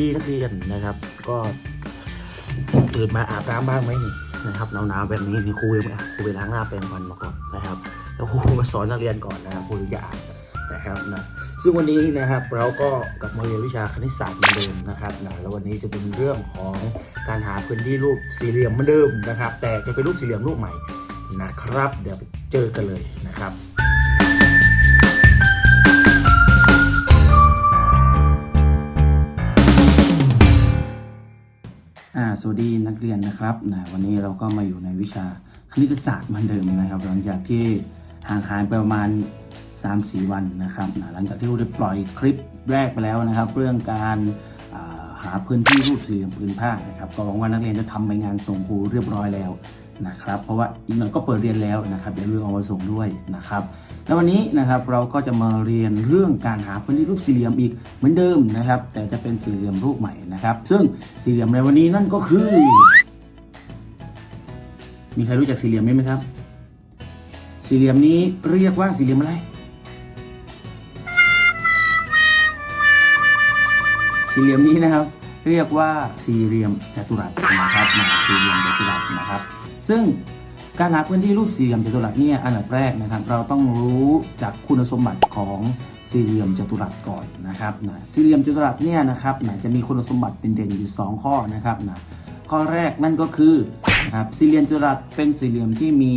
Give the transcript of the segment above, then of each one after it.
ดีนักเรียนนะครับ ก็ตื่นมาอาบน้ำบ้างไหมนี่นะครับหนาวๆแบบนี้นี่ครูยังไม่อาบครูไปล้างหน้าแปรงฟันมาก่อนนะครับ แล้วครูมาสอนนักเรียนก่อนนะครับครูถึงจะอาบนะครับนะซึ่งวันนี้นะครับเราก็กลับมาเรียนวิชาคณิตศาสตร์เหมือนเดิมนะครับนะแล้ววันนี้จะเป็นเรื่องของการหาพื้นที่รูปสี่เหลี่ยมเหมือนเดิมนะครับ แต่จะเป็นรูปสี่เหลี่ยมรูปใหม่นะครับ เดี๋ยวเจอกันเลยนะครับ อ่าสวัสดีนักเรียนนะครับนะวันนี้เราก็มาอยู่ในวิชาคณิตศาสตร์เหมือนเดิมนะครับ หลังจากที่ห่างหายไปประมาณ 3-4 วันนะครับนะหลังจากที่เราได้ปล่อยคลิปแรกไปแล้วนะครับ เรื่องการาหาพื้นที่รูปสี่เหลี่ยมพื้นผ้านะครับก็หวังว่านักเรียนจะทำไปงานส่งครูเรียบร้อยแล้วนะครับ เพราะว่าอีกหน่อยก็เปิดเรียนแล้วนะครับอย่าลืมเอามาส่งด้วยนะครับ แล้ววันนี้นะครับเราก็จะมาเรียนเรื่องการหาพื้นที่รูปสี่เหลี่ยมอีกเหมือนเดิมนะครับ แต่จะเป็นสี่เหลี่ยมรูปใหม่นะครับ ซึ่งสี่เหลี่ยมในวันนี้นั่นก็คือ มีใครรู้จักสี่เหลี่ยมนี้ไหมครับ สี่เหลี่ยมนี้เรียกว่าสี่เหลี่ยมอะไร สี่เหลี่ยมนี้นะครับ เรียกว่าสี่เหลี่ยมจัตุรัสนะครับสี่เหลี่ยมจัตุรัสนะครับ ซึ่ง การหาพื้นที่รูปสี่เหลี่ยมจัตุรัสเนี่ยอันดับแรกนะครับ เราต้องรู้จากคุณสมบัติของสี่เหลี่ยมจัตุรัสก่อนนะครับนะสี่เหลี่ยมจัตุรัสเนี่ยนะครับนะจะมีคุณสมบัติเด่นๆอยู่สองข้อนะครับนะข้อแรกนั่นก็คือนะครับสี่เหลี่ยมจัตุรัสเป็นสี่เหลี่ยมที่มี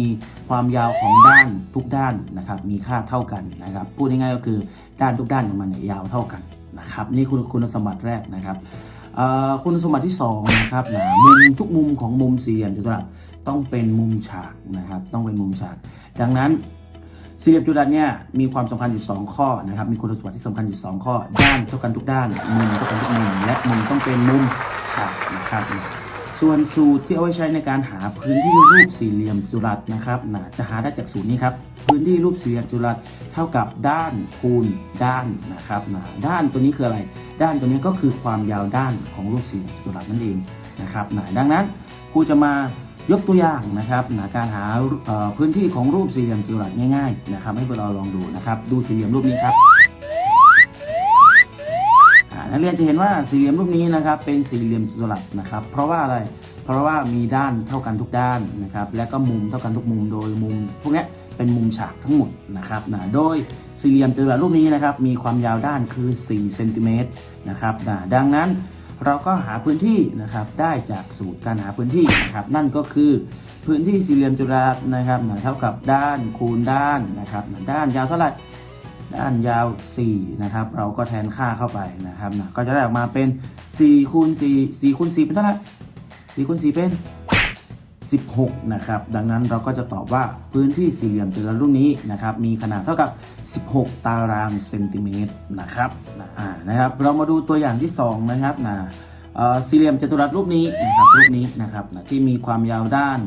ความยาวของด้านทุกด้านนะครับ มีค่าเท่ากันนะครับ พูดง่ายๆก็คือด้านทุกด้านของมันเนี่ยยาวเท่ากันนะครับ นี่คือคุณสมบัติแรกนะครับคุณสมบัติที่2นะครับนะมุมทุกมุมของมุมสี่เหลี่ยมจัตุรัส ต้องเป็นมุมฉากนะครับ ต้องเป็นมุมฉาก ดังนั้นสี่เหลี่ยมจัตุรัสเนี่ยมีความสำคัญอยู่ 2 ข้อนะครับ มีคุณสมบัติที่สำคัญอยู่ 2 ข้อ ด้านเท่ากันทุกด้าน มุมเท่ากันทุกมุม และมุมต้องเป็นมุมฉากนะครับ ส่วนสูตรที่เอาไว้ใช้ในการหาพื้นที่รูปสี่เหลี่ยมจัตุรัสนะครับนะจะหาได้จากสูตรนี้ครับ พื้นที่รูปสี่เหลี่ยมจัตุรัสเท่ากับด้านคูณด้านนะครับนะด้านตัวนี้คืออะไร ด้านตัวนี้ก็คือความยาวด้านของรูปสี่เหลี่ยมจัตุรัสนั่นเองนะครับนะดังนั้นครูจะมา ยกตัวอย่างนะครับนะการหาพื้นที่ของรูปสี่เหลี่ยมจัตุรัสง่ายๆนะครับให้พวกเราลองดูนะครับ ดูสี่เหลี่ยมรูปนี้ครับนักเรียนจะเห็นว่าสี่เหลี่ยมรูปนี้นะครับ เป็นสี่เหลี่ยมจัตุรัสนะครับ เพราะว่าอะไรเพราะว่ามีด้านเท่ากันทุกด้านนะครับ และก็มุมเท่ากันทุกมุมโดยมุมพวกนี้เป็นมุมฉากทั้งหมดนะครับนะโดยสี่เหลี่ยมจัตุรัสรูปนี้นะครับ มีความยาวด้านคือ4เซนติเมตรนะครับนะดังนั้น เราก็หาพื้นที่นะครับได้จากสูตรการหาพื้นที่นะครับนั่นก็คือพื้นที่สี่เหลี่ยมจัตุรัสนะครับนเท่ากับด้านคูณด้านนะครับนด้านยาวเท่าไหร่ด้านยาว4นะครับเราก็แทนค่าเข้าไปนะครับนะก็จะได้ออกมาเป็น4คูณ4 4คูณ4เป็นเท่าไหร่4คูณ4เป็น 16 นะครับ ดังนั้นเราก็จะตอบว่าพื้นที่สี่เหลี่ยมจัตุรัสรูปนี้นะครับ มีขนาดเท่ากับ 16 ตารางเซนติเมตรนะครับนะอ่านะครับ เรามาดูตัวอย่างที่ 2 นะครับนะสี่เหลี่ยมจัตุรัสรูปนี้นะครับรูปนี้นะครับนะที่มีความยาวด้าน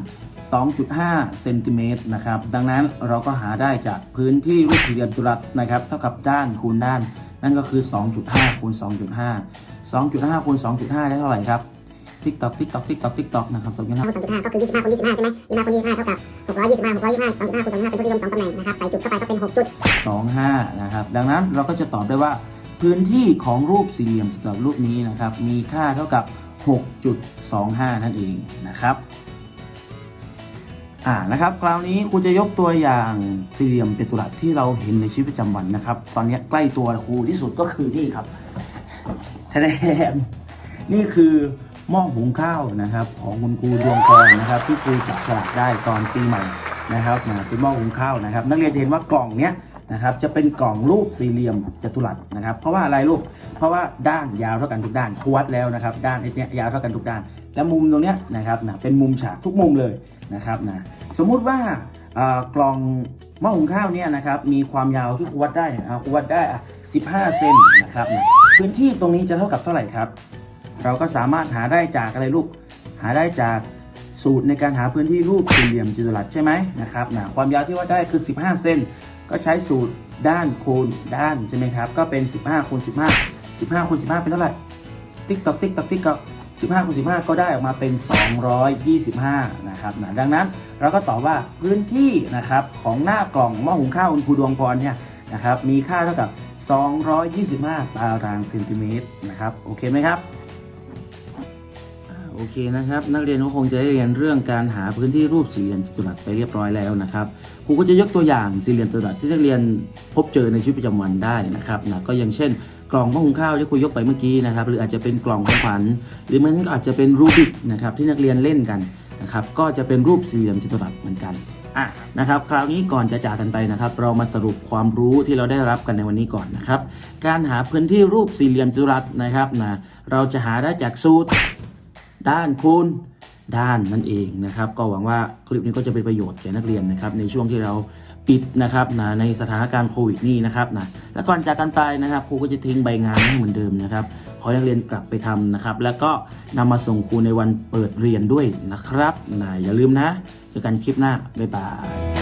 2.5 เซนติเมตรนะครับ ดังนั้นเราก็หาได้จากพื้นที่รูปสี่เหลี่ยมจัตุรัสนะครับ เท่ากับด้านคูณด้าน นั่นก็คือ 2.5 คูณ 2.5 2.5 คูณ 2.5 ได้เท่าไหร่ครับ ติ๊กตอกติ๊กตอกติ๊กตอกติ๊กตอกนะครับ2.5คูณ2.5ก็คือ25คูณ25ใช่ไหม25คูณ25เท่ากับ625 625 2.5คูณ25เป็นทศนิยม2ตำแหน่งนะครับใส่จุดเข้าไปก็เป็น6จุด25นะครับดังนั้นเราก็จะตอบได้ว่า พื้นที่ของรูปสี่เหลี่ยมจัตุรัสรูปนี้นะครับมีค่าเท่ากับ 6.25 นั่นเองนะครับอ่านะครับคราวนี้ครูจะยกตัวอย่างสี่เหลี่ยมจัตุรัสที่เราเห็นในชีวิตประจำวันนะครับ ตอนนี้ใกล้ตัวครูที่สุดก็คือนี่ครับแทนนี่คือ หม้อหุงข้าวนะครับ ของคุณครูดวงพรนะครับ ที่ครูจับฉลากได้ตอนปีใหม่นะครับนะเป็นหม้อหุงข้าวนะครับ นักเรียนจะเห็นว่ากล่องเนี้ยนะครับจะเป็นกล่องรูปสี่เหลี่ยมจัตุรัสนะครับ เพราะว่าอะไรลูก เพราะว่าด้านยาวเท่ากันทุกด้านคูวัดแล้วนะครับ ด้านไอ้เนี้ยยาวเท่ากันทุกด้าน และมุมตรงเนี้ยนะครับนะเป็นมุมฉากทุกมุมเลยนะครับนะสมมุติว่ากล่องหม้อหุงข้าวเนี่ยนะครับมีความยาวที่คูวัดได้เอะครูวัดได้ 15 เซนนะครับนะพื้นที่ตรงนี้จะเท่ากับเท่าไหร่ครับ เราก็สามารถหาได้จากอะไรลูก หาได้จากสูตรในการหาพื้นที่รูปสี่เหลี่ยมจัตุรัสใช่ไหมนะครับนะความยาวที่วัดได้คือ 15 เซนก็ใช้สูตรด้านคูณด้านใช่ไหมครับ ก็เป็น 15คูณ15 15คูณ15 เป็นเท่าไหร่ ติ๊กตอกติ๊กตอกติ๊กตอก15คูณ15 ก็ได้ออกมาเป็น 225 นะครับนะดังนั้นเราก็ตอบว่าพื้นที่นะครับของหน้ากล่องหม้อหุงข้าวคุณครูดวงพรเนี่ยนะครับมีค่าเท่ากับ 225 ตารางเซนติเมตรนะครับ โอเคไหมครับ โอเคนะครับ นักเรียนก็คงจะได้เรียนเรื่องการหาพื้นที่รูปสี่เหลี่ยมจัตุรัสไปเรียบร้อยแล้วนะครับครูก็จะยกตัวอย่างสี่เหลี่ยมจัตุรัสที่นักเรียนพบเจอในชีวิตประจำวันได้นะครับนะก็อย่างเช่น กล่องหม้อหุงข้าวที่ครูยกไปเมื่อกี้นะครับ หรืออาจจะเป็นกล่องของขวัญหรือมันก็อาจจะเป็นรูบิกนะครับที่นักเรียนเล่นกันนะครับ ก็จะเป็นรูปสี่เหลี่ยมจัตุรัสเหมือนกันอะนะครับคราวนี้ก่อนจะจากกันไปนะครับ เรามาสรุปความรู้ที่เราได้รับกันในวันนี้ก่อนนะครับ การหาพื้นที่รูปสี่เหลี่ยมจัตุรัสนะครับนะเราจะหาได้จากสูตร ด้านคูณด้านนั่นเองนะครับ ก็หวังว่าคลิปนี้ก็จะเป็นประโยชน์แก่นักเรียนนะครับ ในช่วงที่เราปิดนะครับนะในสถานการณ์โควิดนี่นะครับนะและก่อนจากกันไปนะครับ ครูก็จะทิ้งใบงานให้เหมือนเดิมนะครับขอให้นักเรียนกลับไปทำนะครับ แล้วก็นำมาส่งครูในวันเปิดเรียนด้วยนะครับนะอย่าลืมนะเจอกันคลิปหน้าบ๊ายบาย